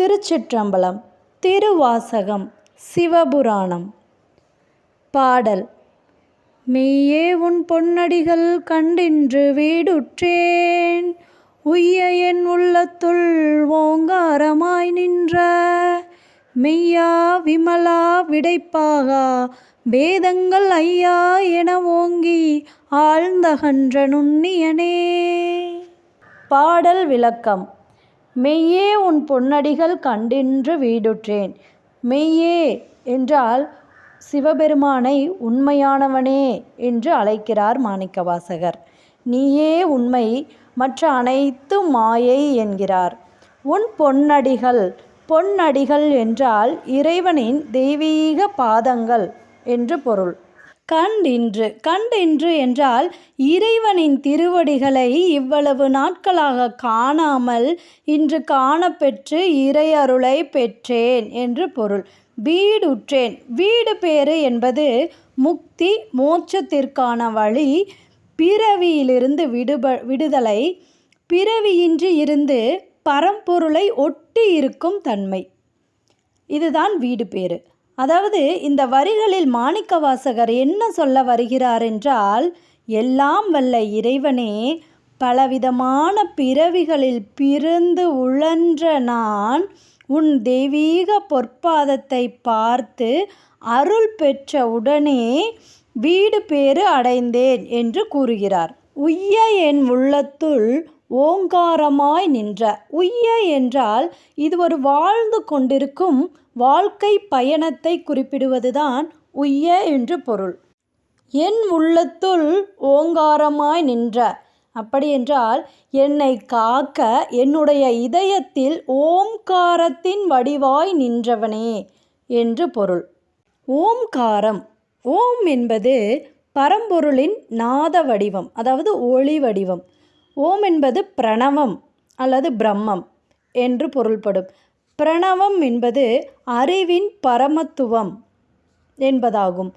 திருச்சிற்றம்பலம் திருவாசகம் சிவபுராணம். பாடல் மெய்யே உன் பொன்னடிகள் கண்டின்று வீடுற்றேன். உய்ய என் உள்ளத்துள் ஓங்காரமாய் நின்ற. மெய்யா விமலா விடைப்பாகா. வேதங்கள் ஐயா என ஓங்கி ஆழ்ந்தகன்ற நுண்ணியனே. பாடல் விளக்கம் மெய்யே உன் பொன்னடிகள் கண்டின்று வீடுற்றேன். மெய்யே என்றால் சிவபெருமானை உண்மையானவனே என்று அழைக்கிறார் மாணிக்கவாசகர். நீயே உண்மை மற்ற அனைத்தும் மாயை என்கிறார். உன் பொன்னடிகள் பொன்னடிகள் என்றால் இறைவனின் தெய்வீக பாதங்கள் என்று பொருள். கண்டின்று கண்டின்று என்றால் இறைவனின் திருவடிகளை இவ்வளவு நாட்களாக காணாமல் இன்று காணப்பெற்று இறையருளை பெற்றேன் என்று பொருள். வீடுற்றேன். வீடு பேறு என்பது முக்தி மோட்சத்திற்கான வழி பிறவியிலிருந்து விடுப விடுதலை பிறவியின்றி இருந்து பரம்பொருளை ஒட்டி இருக்கும் தன்மை. இதுதான் வீடு பேறு. அதாவது இந்த வரிகளில் மாணிக்கவாசகர் என்ன சொல்ல வருகிறார் என்றால் எல்லாம் வல்ல இறைவனே பலவிதமான பிறவிகளில் பிறந்து உழன்ற நான் உன் தெய்வீக பொற்பாதத்தை பார்த்து அருள் பெற்ற உடனே வீடு பேறு அடைந்தேன் என்று கூறுகிறார். உய்ய என் உள்ளத்துள் ஓங்காரமாய் நின்ற. உய்ய என்றால் இது ஒரு வாழ்ந்து கொண்டிருக்கும் வாழ்க்கை பயணத்தை குறிப்பிடுவதுதான் உய்ய என்று பொருள். என் உள்ளத்துள் ஓங்காரமாய் நின்ற. அப்படியென்றால் என்னை காக்க என்னுடைய இதயத்தில் ஓம்காரத்தின் வடிவாய் நின்றவனே என்று பொருள். ஓம்காரம். ஓம் என்பது பரம்பொருளின் நாத வடிவம் அதாவது ஒளி வடிவம். ஓம் என்பது பிரணவம் அல்லது பிரம்மம் என்று பொருள்படும். பிரணவம் என்பது அறிவின் பரமத்துவம் என்பதாகும்.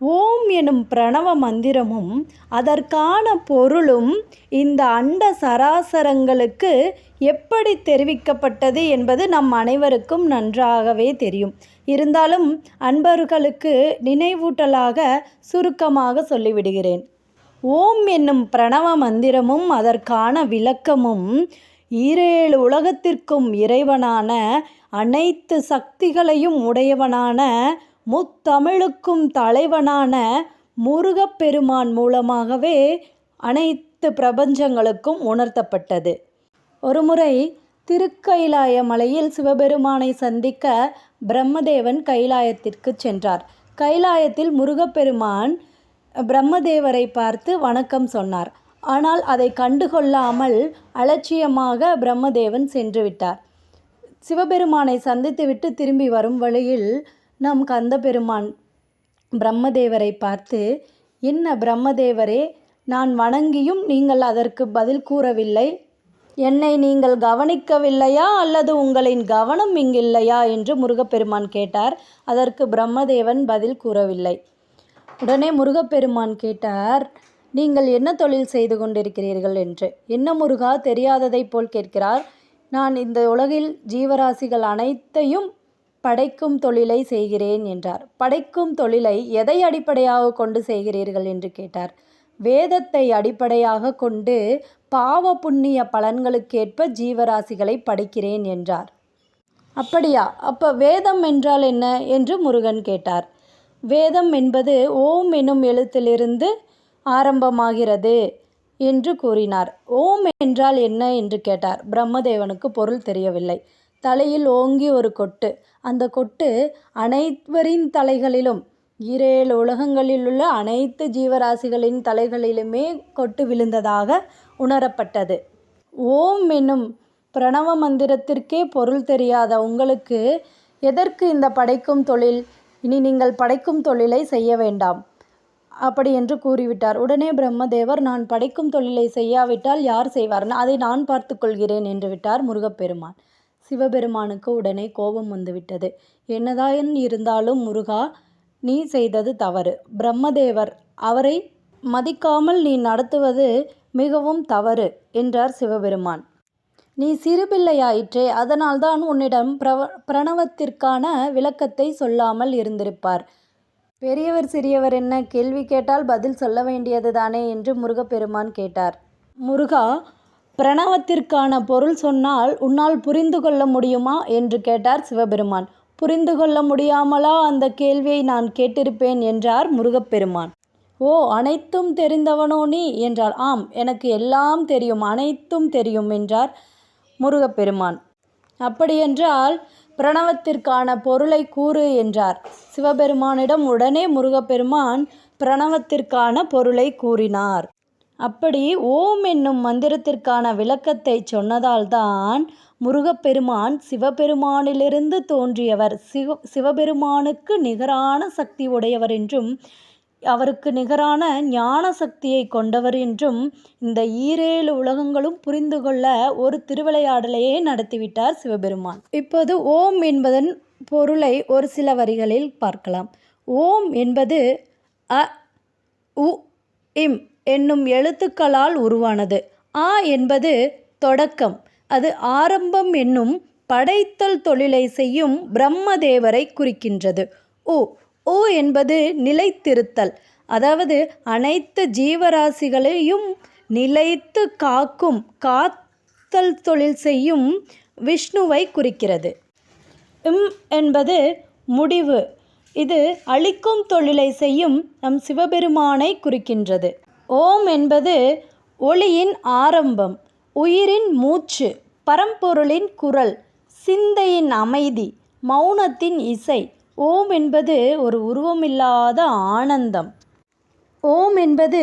ஓம் எனும் பிரணவ மந்திரமும் அதற்கான பொருளும் இந்த அண்ட சராசரங்களுக்கு எப்படி தெரிவிக்கப்பட்டது என்பது நம் அனைவருக்கும் நன்றாகவே தெரியும். இருந்தாலும் அன்பர்களுக்கு நினைவூட்டலாக சுருக்கமாக சொல்லிவிடுகிறேன். ஓம் என்னும் பிரணவ மந்திரமும் அதற்கான விளக்கமும் ஈரேழு உலகத்திற்கும் இறைவனான அனைத்து சக்திகளையும் உடையவனான முத்தமிழுக்கும் தலைவனான முருகப்பெருமான் மூலமாகவே அனைத்து பிரபஞ்சங்களுக்கும் உணர்த்தப்பட்டது. ஒருமுறை திருக்கைலாய மலையில் சிவபெருமானை சந்திக்க பிரம்மதேவன் கைலாயத்திற்கு சென்றார். கைலாயத்தில் முருகப்பெருமான் பிரம்மதேவரை பார்த்து வணக்கம் சொன்னார். ஆனால் அதை கண்டுகொள்ளாமல் அலட்சியமாக பிரம்மதேவன் சென்று விட்டார். சிவபெருமானை சந்தித்துவிட்டு திரும்பி வரும் வழியில் நம் கந்த பெருமான் பிரம்மதேவரை பார்த்து என்ன பிரம்மதேவரே நான் வணங்கியும் நீங்கள் அதற்கு பதில் கூறவில்லை? என்னை நீங்கள் கவனிக்கவில்லையா? அல்லது உங்களின் கவனம் இங்கில்லையா? என்று முருகப்பெருமான் கேட்டார். அதற்கு பிரம்மதேவன் பதில் கூறவில்லை. உடனே முருகப்பெருமான் கேட்டார் நீங்கள் என்ன தொழில் செய்து கொண்டிருக்கிறீர்கள்? என்று. என்ன முருகா தெரியாததை போல் கேட்கிறார். நான் இந்த உலகில் ஜீவராசிகள் அனைத்தையும் படைக்கும் தொழிலை செய்கிறேன் என்றார். படைக்கும் தொழிலை எதை அடிப்படையாக கொண்டு செய்கிறீர்கள்? என்று கேட்டார். வேதத்தை அடிப்படையாக கொண்டு பாவ புண்ணிய பலன்களுக்கேற்ப ஜீவராசிகளை படைக்கிறேன் என்றார். அப்படியா? அப்போ வேதம் என்றால் என்ன? என்று முருகன் கேட்டார். வேதம் என்பது ஓம் எனும் எழுத்திலிருந்து ஆரம்பமாகிறது என்று கூறினார். ஓம் என்றால் என்ன என்று கேட்டார். பிரம்மதேவனுக்கு பொருள் தெரியவில்லை. தலையில் ஓங்கி ஒரு கொட்டு. அந்த கொட்டு அனைவரின் தலைகளிலும் ஈரேழு உலகங்களில் உள்ள அனைத்து ஜீவராசிகளின் தலைகளிலுமே கொட்டு விழுந்ததாக உணரப்பட்டது. ஓம் என்னும் பிரணவ மந்திரத்திற்கே பொருள் தெரியாத உங்களுக்கு எதற்கு இந்த படைக்கும் தொழில்? இனி நீங்கள் படைக்கும் தொழிலை செய்ய வேண்டாம். அப்படி என்று கூறிவிட்டார். உடனே பிரம்மதேவர் நான் படைக்கும் தொழிலை செய்யாவிட்டால் யார் செய்வார்னு அதை நான் பார்த்து கொள்கிறேன் என்று விட்டார் முருகப்பெருமான். சிவபெருமானுக்கு உடனே கோபம் வந்துவிட்டது. என்னதான் இருந்தாலும் முருகா நீ செய்தது தவறு. பிரம்மதேவர் அவரை மதிக்காமல் நீ நடத்துவது மிகவும் தவறு என்றார் சிவபெருமான். நீ சிறுபிள்ளையாயிற்றே அதனால்தான் உன்னிடம் பிரவ பிரணவத்திற்கான விளக்கத்தை சொல்லாமல் இருந்திருப்பார். பெரியவர் சிறியவர் என்ன கேள்வி கேட்டால் பதில் சொல்ல வேண்டியது தானே என்று முருகப்பெருமான் கேட்டார். முருகா பிரணவத்திற்கான பொருள் சொன்னால் உன்னால் புரிந்து கொள்ள முடியுமா என்று கேட்டார் சிவபெருமான். புரிந்து கொள்ள முடியாமலா அந்த கேள்வியை நான் கேட்டிருப்பேன் என்றார் முருகப்பெருமான். ஓ அனைத்தும் தெரிந்தவனோ நீ? என்றார் ஆம் எனக்கு எல்லாம் தெரியும் அனைத்தும் தெரியும் என்றார் முருகப்பெருமான். அப்படியென்றால் பிரணவத்திற்கான பொருளை கூறு என்றார். சிவபெருமானிடம் உடனே முருகப்பெருமான் பிரணவத்திற்கான பொருளை கூறினார். அப்படி ஓம் என்னும் மந்திரத்திற்கான விளக்கத்தை சொன்னதால்தான் முருகப்பெருமான் சிவபெருமானிலிருந்து தோன்றியவர். சிவ சிவபெருமானுக்கு நிகரான சக்தி உடையவர் என்றும் அவருக்கு நிகரான ஞான சக்தியை கொண்டவர் என்றும் இந்த ஈரேழு உலகங்களும் புரிந்து கொள்ள ஒரு திருவிளையாடலையே நடத்திவிட்டார் சிவபெருமான். இப்போது ஓம் என்பதன் பொருளை ஒரு சில வரிகளில் பார்க்கலாம். ஓம் என்பது அ உ இம் என்னும் எழுத்துக்களால் உருவானது. ஆ என்பது தொடக்கம். அது ஆரம்பம் என்னும் படைத்தல் தொழிலை செய்யும் பிரம்மதேவரை குறிக்கின்றது. உ ஓ என்பது நிலைத்திருத்தல். அதாவது அனைத்து ஜீவராசிகளையும் நிலைத்து காக்கும் காத்தல் தொழில் செய்யும் விஷ்ணுவை குறிக்கிறது. இம் என்பது முடிவு. இது அழிக்கும் தொழிலை செய்யும் நம் சிவபெருமானை குறிக்கின்றது. ஓம் என்பது ஒளியின் ஆரம்பம் உயிரின் மூச்சு பரம்பொருளின் குரல் சிந்தையின் அமைதி மௌனத்தின் இசை ஓம் என்பது ஒரு உருவமில்லாத ஆனந்தம். ஓம் என்பது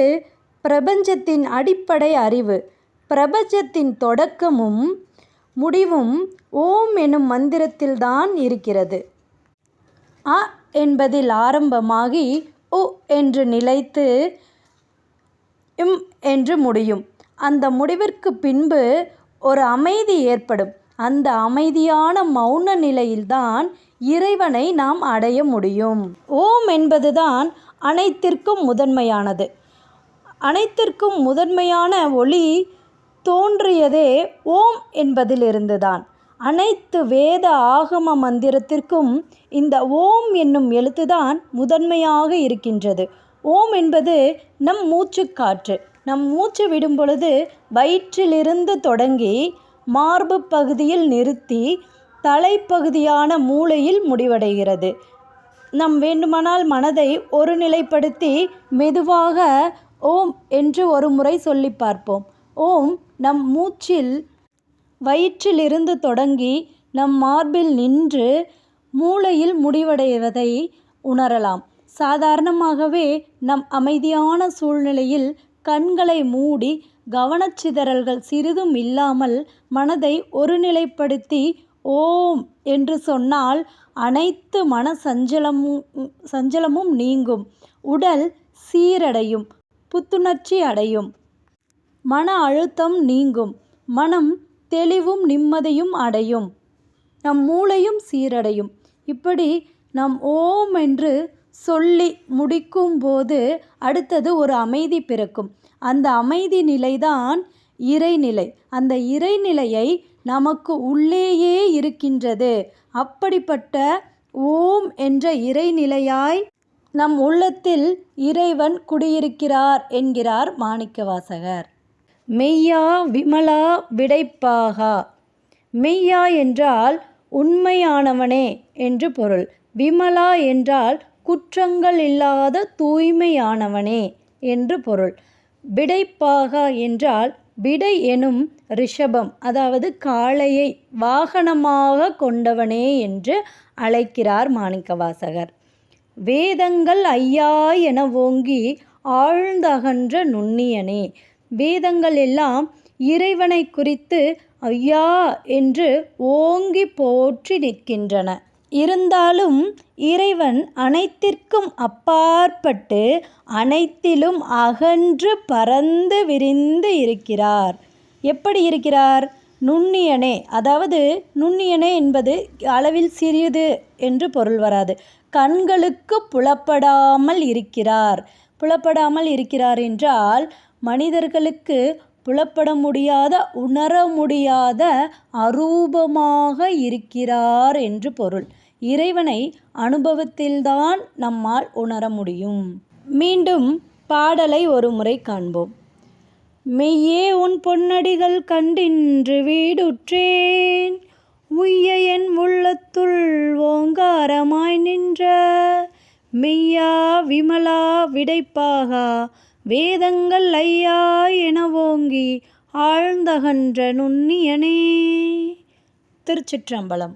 பிரபஞ்சத்தின் அடிப்படை அறிவு. பிரபஞ்சத்தின் தொடக்கமும் முடிவும் ஓம் எனும் மந்திரத்தில்தான் இருக்கிறது. அ என்பதில் ஆரம்பமாகி உ என்று நிலைத்து இம் என்று முடியும். அந்த முடிவிற்கு பின்பு ஒரு அமைதி ஏற்படும். அந்த அமைதியான மௌன நிலையில்தான் இறைவனை நாம் அடைய முடியும். ஓம் என்பதுதான் அனைத்திற்கும் முதன்மையானது. அனைத்திற்கும் முதன்மையான ஒளி தோன்றியதே ஓம் என்பதிலிருந்துதான். அனைத்து வேத ஆகம மந்திரத்திற்கும் இந்த ஓம் என்னும் எழுத்துதான் முதன்மையாக இருக்கின்றது. ஓம் என்பது நம் மூச்சுக்காற்று நம் மூச்சு விடும் பொழுது வயிற்றிலிருந்து தொடங்கி மார்பு பகுதியில் நிறுத்தி தலைப்பகுதியான மூளையில் முடிவடைகிறது. நம் வேண்டுமானால் மனதை ஒருநிலைப்படுத்தி மெதுவாக ஓம் என்று ஒரு முறை சொல்லி பார்ப்போம். ஓம் நம் மூச்சில் வயிற்றிலிருந்து தொடங்கி நம் மார்பில் நின்று மூளையில் முடிவடைவதை உணரலாம். சாதாரணமாகவே நம் அமைதியான சூழ்நிலையில் கண்களை மூடி கவனச்சிதறல்கள் சிறிதும் இல்லாமல் மனதை ஒருநிலைப்படுத்தி ஓம் என்று சொன்னால் அனைத்து மன சஞ்சலமும் சஞ்சலமும் நீங்கும். உடல் சீரடையும் புத்துணர்ச்சி அடையும். மன அழுத்தம் நீங்கும். மனம் தெளிவும் நிம்மதியும் அடையும். நம் மூளையும் சீரடையும். இப்படி நம் ஓம் என்று சொல்லி முடிக்கும் போது அடுத்தது ஒரு அமைதி பிறக்கும். அந்த அமைதி நிலைதான் இறைநிலை. அந்த இறைநிலையை நமக்கு உள்ளேயே இருக்கின்றது. அப்படிப்பட்ட ஓம் என்ற இறைநிலையாய் நம் உள்ளத்தில் இறைவன் குடியிருக்கிறார் என்கிறார் மாணிக்கவாசகர். மெய்யா விமலா விடைப்பாகா. மெய்யா என்றால் உண்மையானவனே என்று பொருள். விமலா என்றால் குற்றங்கள் இல்லாத தூய்மையானவனே என்று பொருள். விடைப்பாகா என்றால் விடை எனும் ரிஷபம் அதாவது காளையை வாகனமாக கொண்டவனே என்று அழைக்கிறார் மாணிக்கவாசகர். வேதங்கள் ஐயா என ஓங்கி ஆழ்ந்தகன்ற நுண்ணியனே வேதங்கள் எல்லாம் இறைவனை குறித்து ஐயா என்று ஓங்கி போற்றி நிற்கின்றன. இருந்தாலும் இறைவன் அனைத்திற்கும் அப்பாற்பட்டு அனைத்திலும் அகன்று பறந்து விரிந்து இருக்கிறார். எப்படி இருக்கிறார் நுண்ணியனே அதாவது நுண்ணியனே என்பது அளவில் சிறியது என்று பொருள் வராது கண்களுக்கு புலப்படாமல் இருக்கிறார் புலப்படாமல் இருக்கிறார் என்றால் மனிதர்களுக்கு புலப்பட முடியாத உணர முடியாத அரூபமாக இருக்கிறார் என்று பொருள். இறைவனை அனுபவத்தில்தான் நம்மால் உணர முடியும். மீண்டும் பாடலை ஒரு முறை காண்போம். மெய்யே உன் பொன்னடிகள் கண்டின்று வீடுற்றேன். உய்ய என் உள்ளத்துள் ஓங்காரமாய் நின்ற. மெய்யா விமலா விடைப்பாகா. வேதங்கள் ஐயா என ஓங்கி ஆழ்ந்தகன்ற நுண்ணியனே. திருச்சிற்றம்பலம்.